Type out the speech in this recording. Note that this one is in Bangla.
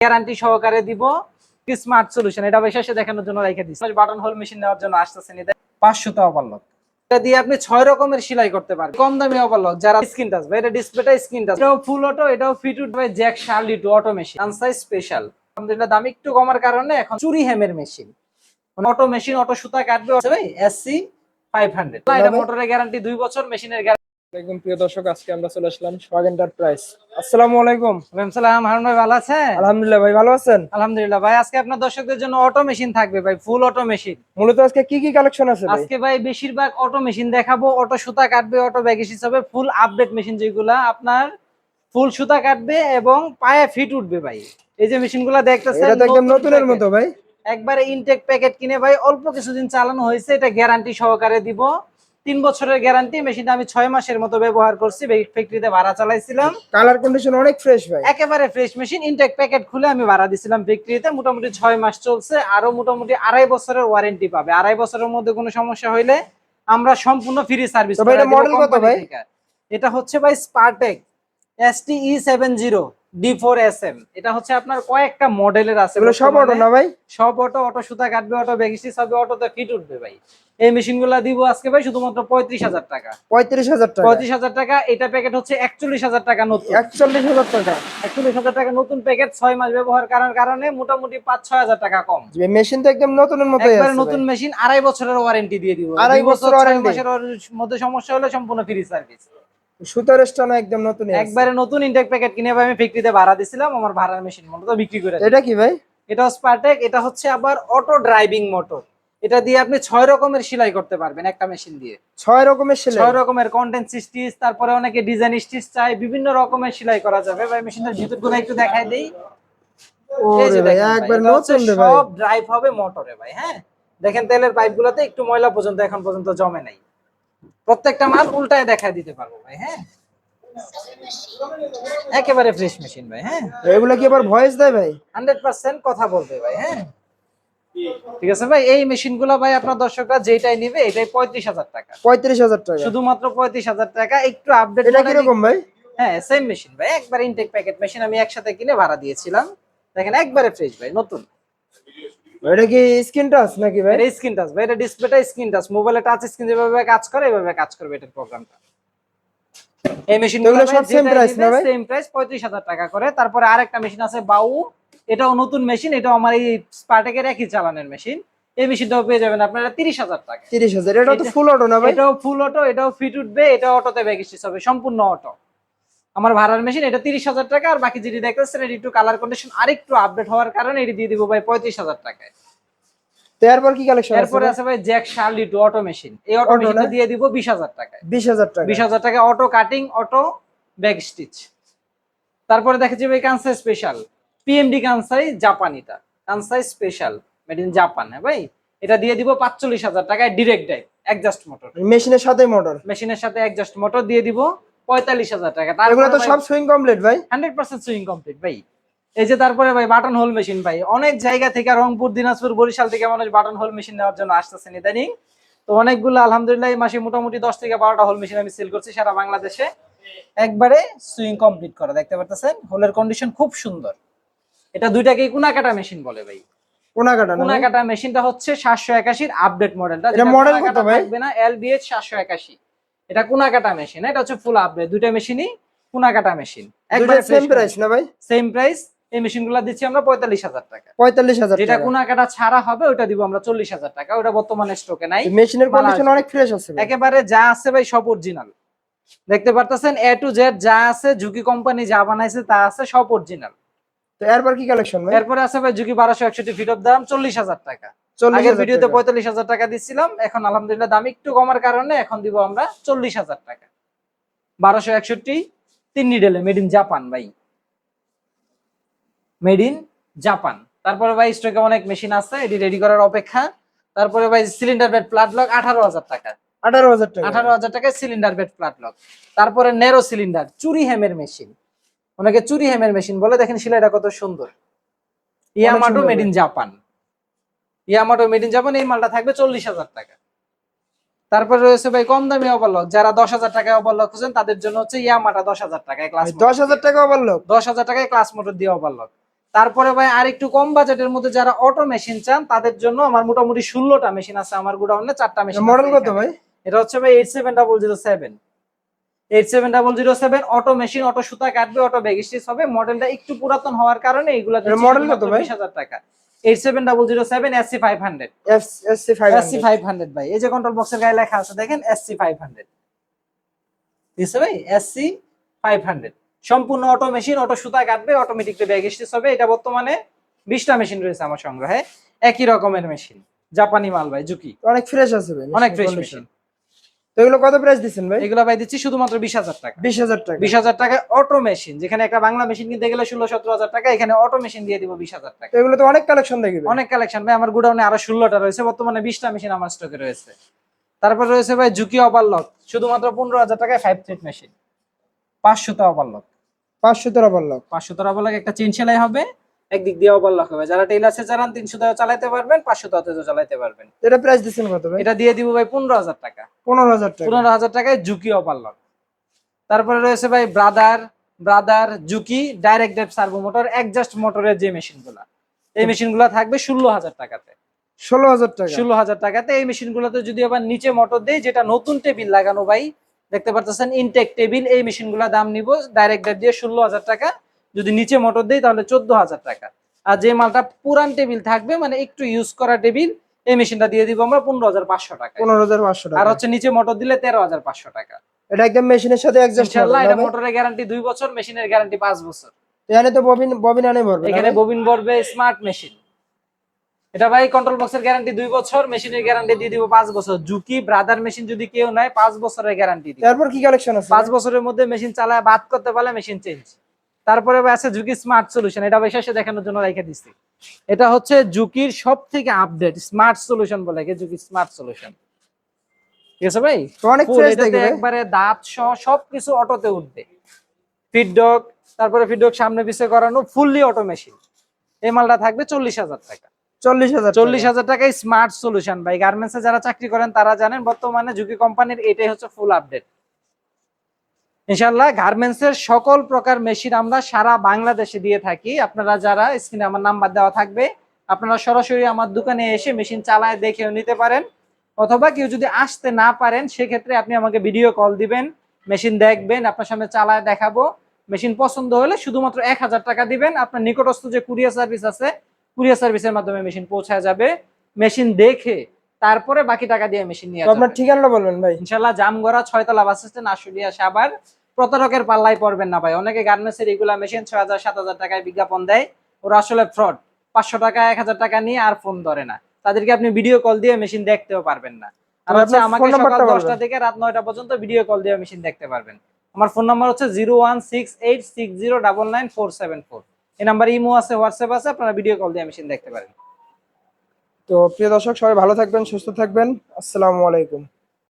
গ্যারান্টি সহকারে দিব স্মার্ট সলিউশন এটা এসে দেখানোর জন্য রেখে দিচ্ছি বাটন হোল মেশিন নেওয়ার জন্য আসতেছেন এটা পাঁচশো টা ওভারলক এটা দিয়ে আপনি ছয় রকমের সেলাই করতে পারেন। কম দামি ওভারলক যারা স্ক্রিন টাচ ভাই এটা ডিসপ্লেটা স্ক্রিন টাচ এটাও ফুল অটো এটাও fit wood by Jack Shirley two auto machine আনসাইজ special আলহামদুলিল্লাহ দাম একটু কমার কারণে এখন চুরি হ্যামের মেশিন অটো মেশিন অটো সুতা কাটবে ভাই এসসি ফাইভ হান্ড্রেড এটা মোটরের গ্যারান্টি দুই বছর মেশিনের আলাইকুম প্রিয় দর্শক আজকে আমরা চলে আসলাম সোহাগ এন্টারপ্রাইজ আসসালামু আলাইকুম। সালাম হারুন ভাই ভালো আছেন? আলহামদুলিল্লাহ ভাই ভালো আছেন? আলহামদুলিল্লাহ ভাই আজকে আপনার দর্শকদের জন্য অটো মেশিন থাকবে ভাই ফুল অটো মেশিন মূলত আজকে কি কি কালেকশন আছে আজকে ভাই বেশিরভাগ অটো মেশিন দেখাবো অটো সুতা কাটবে অটো ব্যাগিস হিসাবে ফুল আপডেট মেশিন যেগুলা আপনার ফুল সুতা কাটবে এবং পায়ে ফিট উঠবে ভাই। এই যে মেশিনগুলা দেখতেছেন এটা তো একদম নতুন নতুনের মতো ভাই। একবারে ইনটেক প্যাকেট কিনে ভাই অল্প কিছুদিন চালানো হয়েছে এটা গ্যারান্টি সহকারে দিব। তিন বছরের গ্যারান্টি মেশিনটা আমি ছয় মাসের মতো ব্যবহার করছি ফ্যাক্টরিতে ভাড়া চালাইছিলাম। কালার কন্ডিশন অনেক ফ্রেশ ভাই। একেবারে ফ্রেশ মেশিন ইনটেক প্যাকেট খুলে আমি ভাড়া দিছিলাম ফ্যাক্টরিতে মোটামুটি ছয় মাস চলছে আরও মোটামুটি আড়াই বছরের ওয়ারেন্টি পাবে। আড়াই বছরের মধ্যে কোনো সমস্যা হইলে আমরা সম্পূর্ণ ফ্রি সার্ভিস এটা কত ভাই? এটা হচ্ছে ভাই Spartec S T E seven zero D four এটা হচ্ছে আপনার কয়েকটা মডেলের আছে এগুলো সব অটো না ভাই? সব অটো অটো সুতা কাটবে অটো ব্যাগিস্টিস হবে অটোতে ফিট উঠবে ভাই। এই মেশিনগুলা দিব আজকে ভাই শুধুমাত্র পঁয়ত্রিশ হাজার টাকা। পঁয়ত্রিশ হাজার টাকা। পঁয়ত্রিশ হাজার টাকা এটা প্যাকেট হচ্ছে একচল্লিশ হাজার টাকা নতুন। একচল্লিশ হাজার টাকা। একচল্লিশ হাজার টাকা নতুন প্যাকেট ছয় মাস ব্যবহার করার কারণে মোটামুটি পাঁচ ছয় হাজার টাকা কম। মেশিন তো একদম নতুনের একবারে আছে নতুন মেশিন আড়াই বছরের ওয়ারেন্টি দিয়ে দিব। আড়াই বছর মাসের মধ্যে সমস্যা হলে সম্পূর্ণ ফ্রি সার্ভিস সুতার স্টানো একদম নতুন একবারে নতুন ইনটেক প্যাকেট কিনে ভাই আমি ফ্যাক্টরিতে ভাড়া দিছিলাম আমার ভাড়ার মেশিন মতো বিক্রি করে এটা কি ভাই? এটা স্পার্টেক এটা হচ্ছে আবার অটো ড্রাইভিং মোটর এটা দিয়ে আপনি ছয় রকমের সেলাই করতে পারবেন একটা মেশিন দিয়ে। ছয় রকমের সেলাই? ছয় রকমের কন্টেন্ট স্টিচ তারপরে অনেকে ডিজাইন স্টিচ চাই বিভিন্ন রকমের সেলাই করা যাবে। ভাই ভিতরগুলো একটু দেখাই দেই। একবার নতুন সব ড্রাইভ হবে মোটরে ভাই হ্যাঁ? দেখেন তেলের পাইপ গুলাতে একটু ময়লা পর্যন্ত এখন পর্যন্ত জমে নাই। প্রত্যেকটা মাল উল্টায় দেখায় দিতে পারব ভাই হ্যাঁ? একেবারে ফ্রেশ মেশিন ভাই হ্যাঁ? এগুলা কি আবার ভয়েস দেয় ভাই? হান্ড্রেড পার্সেন্ট কথা বলবে ভাই হ্যাঁ? ঠিক আছে ভাই এই মেশিনগুলো ভাই আপনার দর্শকরা যেটাই নিবে এটাই পঁয়ত্রিশ হাজার টাকা। পঁয়ত্রিশ হাজার টাকা। শুধুমাত্র পঁয়ত্রিশ হাজার টাকা একটু আপডেট এটা কীরকম ভাই? হ্যাঁ সেম মেশিন ভাই একবার ইনটেক প্যাকেট মেশিন আমি একসাথে কিনে ভাড়া দিয়েছিলাম। দেখেন একবারে ফ্রেশ ভাই নতুন। এটা কি স্ক্রিন টাচ নাকি ভাই? এটা স্ক্রিন টাচ ভাই এটা ডিসপ্লেটা স্ক্রিন টাচ। মোবাইলে টাচ স্ক্রিন যেভাবে কাজ করে এভাবে কাজ করবে এটার প্রোগ্রামটা এই মেশিন এগুলো সব same price না ভাই? সেম প্রাইস পঁয়ত্রিশ হাজার টাকা করে। তারপরে আরেকটা মেশিন আছে বাউ এটাও নতুন মেশিন এটাও আমার এই স্পার্টেকের একই চালানের মেশিন এই মেশিনটাও পেয়ে যাবেন আপনারা তিরিশ হাজার টাকা তিরিশ হাজার। এটা তো ফুল অটো না ভাই? এটাও ফুল অটো এটাও ফিট উঠবে এটাও অটোতে ব্যাগ স্টিচ হবে সম্পূর্ণ অটো আমার ভাড়ার মেশিন এটা তিরিশ হাজার টাকা আর বাকি যেটি দেখতেছেন এটি একটু কালার কন্ডিশন আরেকটু আপডেট হওয়ার কারণে এটি দিয়ে দিব ভাই পঁয়ত্রিশ হাজার টাকায়। তো এরপর কি কালেকশন আছে আছে ভাই Jack Shirley two auto machine এই অটো মেশিনটা দিয়ে দিব বিশ হাজার টাকায়। বিশ হাজার টাকা। বিশ হাজার টাকা auto cutting auto bag stitch তারপরে দেখা যাবে Kansai special PMD Kansai জাপানিটা Kansai special made in Japan হ্যাঁ ভাই? এটা দিয়ে দিব পাঁচচল্লিশ হাজার টাকায় ডিরেক্ট অ্যাডজাস্ট মোটর মেশিনের সাথে মোটর মেশিনের সাথে অ্যাডজাস্ট মোটর দিয়ে দিব। পঁয়তাল্লিশ হাজার টাকা। এগুলো তো সব সুইং কমপ্লিট ভাই। হান্ড্রেড পার্সেন্ট সুইং কমপ্লিট ভাই। এই যে তারপরে ভাই বাটন হোল মেশিন ভাই অনেক জায়গা থেকে রংপুর দিনাজপুর বরিশাল থেকে মানুষ বাটন হোল মেশিন নেওয়ার জন্য আসতেছেন ইদানিং তো অনেকগুলো আলহামদুলিল্লাহ এই মাসে মোটামুটি দশ থেকে বারোটা হোল মেশিন আমি সেল করছি সারা বাংলাদেশে। একবারে সুইং কমপ্লিট করা দেখতে পারতেছেন? হোলের কন্ডিশন খুব সুন্দর। এটা দুইটাকেই কুনাকাটা মেশিন বলে ভাই। কোনা কাটা? মেশিনটা হচ্ছে সাতশো একাশির আপডেট মডেলটা ভাই? থাকবে না এলবিএইচ সাতশো একাশি। এটা কুনাকাটা মেশিন এটা হচ্ছে ফুল আপডেট দুইটা মেশিনই কুনাকাটা মেশিন। দুইটা সেম প্রাইস না ভাই? সেম প্রাইস এই মেশিনগুলা দিচ্ছি আমরা পঁয়তাল্লিশ হাজার টাকা। পঁয়তাল্লিশ হাজার যেটা টাকা। কুনাকাটা ছাড়া হবে ওটা দিব আমরা চল্লিশ হাজার টাকা ওটা বর্তমানে স্টকে নাই। মেশিনের কন্ডিশন অনেক ফ্রেশ আছে একেবারে যা আছে ভাই সব অরিজিনাল দেখতে পারতেছেন এ টু জেড যা আছে ঝুঁকি কোম্পানি যা বানাইছে তা আছে সব অরিজিনাল তো এরপর কি কালেকশন ভাই? এরপরে আছে ভাই বারোশো একষট্টি ফিট অফ দাম চল্লিশ হাজার টাকা। আগের ভিডিওতে টাকা। পঁয়তাল্লিশ হাজার টাকা দিচ্ছিলাম এখন আলহামদুলিল্লাহ দাম একটু কমার কারণে এখন দিব আমরা চল্লিশ হাজার টাকা। বারোশো একষট্টি তিন নিডেলে মেড ইন জাপান ভাই। মেড ইন জাপান তারপরে ভাই স্টকে অনেক মেশিন আছে এটি রেডি করার অপেক্ষা। তারপরে ভাই সিলিন্ডার বেড প্লাট লক আঠারো হাজার টাকা। আঠারো হাজার টাকা। আঠারো হাজার টাকায় সিলিন্ডার বেড প্লাট লক তারপরে নেরো সিলিন্ডার চুরি হেমের মেশিন অনেকে চুরি হেমের মেশিন বলে দেখেন সেলাইটা কত সুন্দর। Yamato made in Japan Yamato made in Japan এই মালটা থাকবে চল্লিশ হাজার টাকা। তারপরে রয়েছে ভাই কম দামি ওভারলক যারা দশ হাজার টাকায় ওভারলক খুঁজেন তাদের জন্য হচ্ছে ইয়ামাটা দশ হাজার টাকায় ক্লাস দশ হাজার টাকা ওভারলোক দশ হাজার টাকায় ক্লাস মোটর দিয়ে ওভারলক তারপরে ভাই আর একটু কম বাজেটের মধ্যে যারা অটো মেশিন চান তাদের জন্য আমার মোটামুটি ষোলোটা মেশিন আছে আমার গোডাউনে চারটা মেশিন মডেল কত ভাই? এটা হচ্ছে ভাই eight seven double zero seven eight seven double zero seven auto machine auto সুতা কাটবে অটো ব্যাগ স্টিচ হবে। মডেলটা একটু পুরাতন হওয়ার কারণে এর model কত ভাই? হাজার টাকা। Eight seven double zero seven SC five hundred SC five SC five hundred ভাই। এই যে কন্ট্রোল বক্সের গায়ে লেখা আছে দেখেন এসসি ফাইভ হান্ড্রেড বুঝছে ভাই? এসসি ফাইভ হান্ড্রেড সম্পূর্ণ অটো মেশিন অটো সুতা কাটবে অটোমেটিক ব্যাগ স্টিচ হবে। এটা বর্তমানে বিশটা মেশিন রয়েছে আমার সংগ্রহে। একই রকমের মেশিন জাপানি মাল ভাই জুকি অনেক ফ্রেশ আছে ভাই অনেক ফ্রেশ মেশিন এগুলো কত প্রাইস দিচ্ছেন ভাই? এগুলো ভাই দিচ্ছি শুধুমাত্র বিশ হাজার টাকা। বিশ হাজার টাকা। বিশ হাজার টাকায় অটো মেশিন যেখানে একটা বাংলা মেশিন কিনতে গেলে ষোলো সতেরো হাজার টাকা এখানে অটো মেশিন দিয়ে দিব বিশ হাজার টাকা। তো এগুলো তো অনেক কালেকশন দেখবে অনেক কালেকশন ভাই আমার গোডাউনে আরও ষোলোটা রয়েছে বর্তমানে বিশটা মেশিন আমার স্টকে রয়েছে। তারপর রয়েছে ভাই জুকি ওভারলক শুধুমাত্র পনেরো হাজার টাকায় ফাইভ থ্রেড মেশিন পাঁচশোটা ওভারলক পাঁচশো তেরো বলল পাঁচশো ওভারলক একটা চেন সেলাই হবে একদিক দিয়ে ওভারলক হবে। যারা টেইলার্সে চালান তিনশো টাকা চালাতে পারবেন পাঁচশো টাকা চালাতে পারবেন। এটা প্রাইস দিচ্ছেন কত ভাই? এটা দিয়ে দিব ভাই পনেরো হাজার টাকা। পনেরো হাজার টাকা। পনেরো হাজার টাকায় ঝুঁকি জুকি ওভারলক তারপরে রয়েছে ভাই ব্রাদার ব্রাদার জুকি ডাইরেক্ট ডেপ সার্ভো মোটর অ্যাডজাস্ট মোটরের যে মেশিনগুলা। এই মেশিনগুলো থাকবে ষোলো হাজার টাকাতে। ষোলো হাজার টাকা। ষোলো হাজার টাকাতে এই মেশিনগুলোতে যদি আবার নিচে মোটর দেই যেটা নতুন টেবিল লাগানো ভাই দেখতে পারতেছেন ইনটেক টেবিল এই মেশিনগুলো দাম নিব ডাইরেক্ট ডেপ দিয়ে ষোলো হাজার টাকা। যদি নিচে মোটর দেই তাহলে চোদ্দ হাজার টাকা। আর যে মালটা পুরান টেবিল থাকবে মানে একটু ইউজ করা টেবিল এই মেশিনটা দিয়ে দিব আমরা পনেরো হাজার পাঁচশো টাকা। পনেরো হাজার পাঁচশো টাকা। আর হচ্ছে নিচে মোটর দিলে তেরো হাজার পাঁচশো টাকা। এটা একদম মেশিনের সাথে অ্যাডজাস্ট এটা মোটরের গ্যারান্টি দুই বছর মেশিনের গ্যারান্টি পাঁচ বছর। এখানে তো ববিন ববিন আনে ভরবে এখানে ববিন বলবে স্মার্ট মেশিন এটা ভাই কন্ট্রোল বক্সের গ্যারান্টি দুই বছর মেশিনের গ্যারান্টি দিয়ে দিব পাঁচ বছর। জুকি ব্রাদার মেশিন যদি কেউ নেয় পাঁচ বছরের গ্যারান্টি দিব। তারপর কি কালেকশন আছে? পাঁচ বছরের মধ্যে মেশিন চালায় বাদ করতে পারলে মেশিন চেঞ্জ তারপরে আছে জুকি স্মার্ট সলিউশন এটা ভাই শেষে দেখানোর জন্য রেখে দিচ্ছি এটা হচ্ছে জুকির সব থেকে আপডেট স্মার্ট সলিউশন বলে জুকি স্মার্ট সলিউশন ঠিক আছে ভাই? অনেক Full, ফ্রেশ এটাতে দেখবে। একবারে দাঁত সহ সবকিছু অটোতে উঠবে। ফিডডক তারপরে ফিডডক সামনে পিছে করানো ফুললি অটো মেশিন এই মালটা থাকবে চল্লিশ হাজার টাকা। চল্লিশ হাজার চল্লিশ হাজার টাকায় স্মার্ট সলিউশন ভাই গার্মেন্টস যারা চাকরি করেন তারা জানেন বর্তমানে ঝুঁকি কোম্পানির এটাই হচ্ছে ফুল আপডেট ইনশাল্লাহ গার্মেন্টস এর সকল প্রকার মেশিন আমরা সারা বাংলাদেশে দিয়ে থাকি। আপনারা যারা স্ক্রিনে আমার নাম্বার দেওয়া থাকবে আপনারা সরাসরি আমার দোকানে এসে মেশিন চালায় দেখেও নিতে পারেন। অথবা কেউ যদি আসতে না পারেন সেক্ষেত্রে আপনি আমাকে ভিডিও কল দিবেন মেশিন দেখবেন আপনার সামনে চালায় দেখাবো। মেশিন পছন্দ হলে শুধুমাত্র এক হাজার টাকা দিবেন। আপনার নিকটস্থ যে কুরিয়ার সার্ভিস আছে কুরিয়ার সার্ভিসের মাধ্যমে মেশিন পৌঁছায় যাবে। মেশিন দেখে তারপরে বাকি টাকা দিয়ে মেশিন নিয়ে আপনার। ঠিকানাটা বলবেন ভাই। ইনশাল্লাহ জামগড়া ছয়তলা বাস স্ট্যান্ড আশুলিয়া সাবার প্রতারকের পাল্লায় পড়বেন না ভাই। অনেকে গার্মেন্টসের রেগুলার মেশিন ছয় হাজার সাত হাজার টাকায় বিজ্ঞাপন দেয়। ওরা আসলে ফ্রড পাঁচশো টাকা এক হাজার টাকা নিয়ে আর ফোন ধরে না। তাদেরকে আপনি ভিডিও কল দিয়ে মেশিন দেখতেও পারবেন না। আর হচ্ছে আমাকে সকাল দশটা থেকে রাত নয়টা পর্যন্ত ভিডিও কল দিয়ে মেশিন দেখতে পারবেন। আমার ফোন নাম্বার হচ্ছে zero one six eight six zero double nine four seven four এই নাম্বার ইমো আছে হোয়াটসঅ্যাপ আছে আপনারা ভিডিও কল দিয়ে মেশিন দেখতে পারেন। তো প্রিয় দর্শক সবাই ভালো থাকবেন সুস্থ থাকবেন। আসসালামু আলাইকুম।